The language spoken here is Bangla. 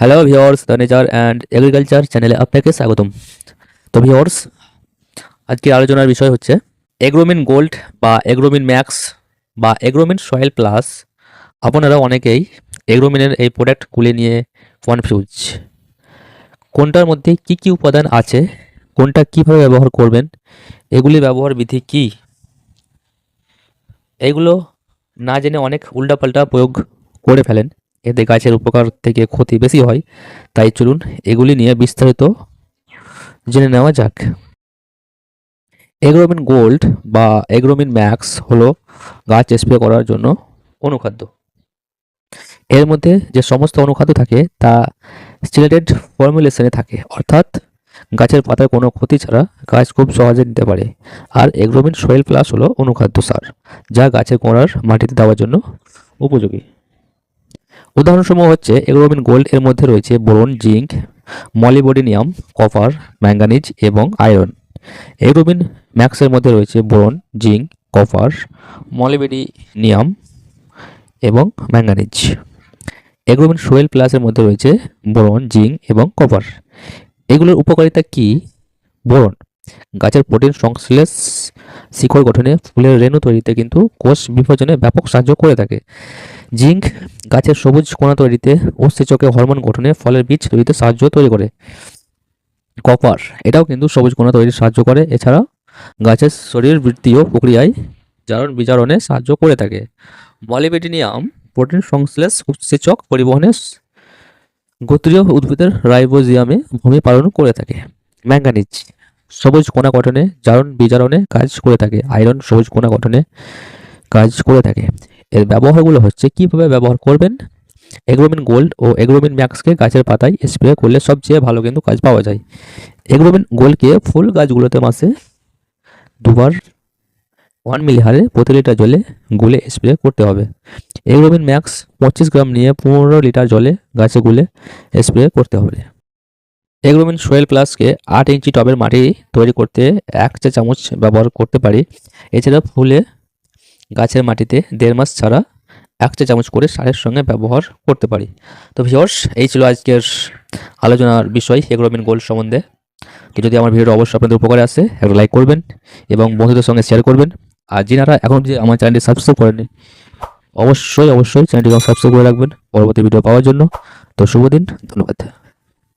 Hello viewers the nature and agriculture চ্যানেলে আপনাকে স্বাগতম। তো ভিওর্স আজকের আলোচনার বিষয় হচ্ছে এগ্রোমিন গোল্ড বা এগ্রোমিন ম্যাক্স বা এগ্রোমিন সয়েল প্লাস আপনারা অনেকেই এগ্রোমিনের এই প্রোডাক্টগুলি নিয়ে কনফিউজ কোনটার মধ্যে কি কি উপাদান আছে, কোনটা কীভাবে ব্যবহার করবেন, এগুলি ব্যবহার বিধি কি? এগুলো না জেনে অনেক উল্টাপাল্টা প্রয়োগ করে ফেলেন। এতে গাছের উপকার থেকে ক্ষতি বেশি হয়। তাই চলুন এগুলি নিয়ে বিস্তারিত জেনে নেওয়া যাক। এগ্রোমিন গোল্ড বা এগ্রোমিন ম্যাক্স হলো গাছ স্প্রে করার জন্য অনুখাদ্য। এর মধ্যে যে সমস্ত অনুখাদ্য থাকে তা স্টিলেটেড ফর্মুলেশনে থাকে। অর্থাৎ গাছের পাতার কোনো ক্ষতি ছাড়া গাছ খুব সহজে নিতে পারে। আর এগ্রোমিন সোয়েল প্লাস হলো অনুখাদ্য সার, যা গাছের গোড়ার মাটিতে দেওয়ার জন্য উপযোগী। উদাহরণসমূহ হচ্ছে এগ্রোমিন গোল্ড এর মধ্যে রয়েছে boron zinc molybdenum, copper manganese এবং আয়রন। এগ্রোমিন ম্যাক্সের মধ্যে রয়েছে বোরন জিঙ্ক কপার, মলিবেডিনিয়াম এবং ম্যাঙ্গানিজ এগ্রোমিন সোয়েল প্লাসের মধ্যে রয়েছে বোরন জিঙ্ক এবং কপার। এগুলোর উপকারিতা কি? বোরন, গাছের প্রোটিন সংশ্লেষ শিকড় গঠনে ফুলের রেণু তৈরিতে কিন্তু কোষ বিভাজনে ব্যাপক সাহায্য করে থাকে। জিঙ্ক গাছের সবুজ কণা তৈরিতে উৎসেচকে হরমোন গঠনে ফলের বীজ তৈরিতে সাহায্য তৈরি করে। কপার, এটাও কিন্তু সবুজ কণা তৈরিতে সাহায্য করে। এছাড়া গাছের শরীর বৃত্তীয় প্রক্রিয়ায় জারণ বিজারণে সাহায্য করে থাকে। মলিবেডিনিয়াম প্রোটিন সংশ্লেষ উৎসেচক পরিবহনে গোত্রীয় উদ্ভিদের রাইবোজিয়ামে ভূমি পালন করে থাকে। ম্যাঙ্গানিজ সবুজ কোনা গঠনে জারণ বিজারণে কাজ করে থাকে। আয়রন সবুজ কোনা গঠনে কাজ করে থাকে। এর ব্যবহারগুলো হচ্ছে কীভাবে ব্যবহার করবেন? এগ্রোমিন গোল্ড ও এগ্রোমিন ম্যাক্সকে গাছের পাতায় স্প্রে করলে সবচেয়ে ভালো কিন্তু কাজ পাওয়া যায়। এগ্রোমিন গোল্ডকে ফুল গাছগুলোতে মাসে দুবার ওয়ান মিলি হারে প্রতি লিটার জলে গুলে স্প্রে করতে হবে। এগ্রোমিন ম্যাক্স পঁচিশ গ্রাম নিয়ে পনেরো লিটার জলে গাছে গুলে স্প্রে করতে হবে। এগ্রোমিন সোয়েল প্লাসকে আট ইঞ্চি টবের মাটি তৈরি করতে এক চা চামচ ব্যবহার করতে পারি। এছাড়া ফুলে গাছের মাটিতে দেড় মাস ছাড়া এক চা চামচ করে সারের সঙ্গে ব্যবহার করতে পারি। তো ভিওর্স এই ছিল আজকের আলোচনার বিষয় এগ্রোমিন গোল্ড সম্বন্ধে। তো যদি আমার ভিডিওটা অবশ্যই আপনাদের উপকারে আসে, একটা লাইক করবেন এবং বন্ধুদের সঙ্গে শেয়ার করবেন। আর যিনারা এখন যে আমার চ্যানেলটি সাবস্ক্রাইব করেনি অবশ্যই অবশ্যই চ্যানেলটি সাবস্ক্রাইব করে রাখবেন। পরবর্তী ভিডিও পাওয়ার জন্য। তো শুভ দিন, ধন্যবাদ।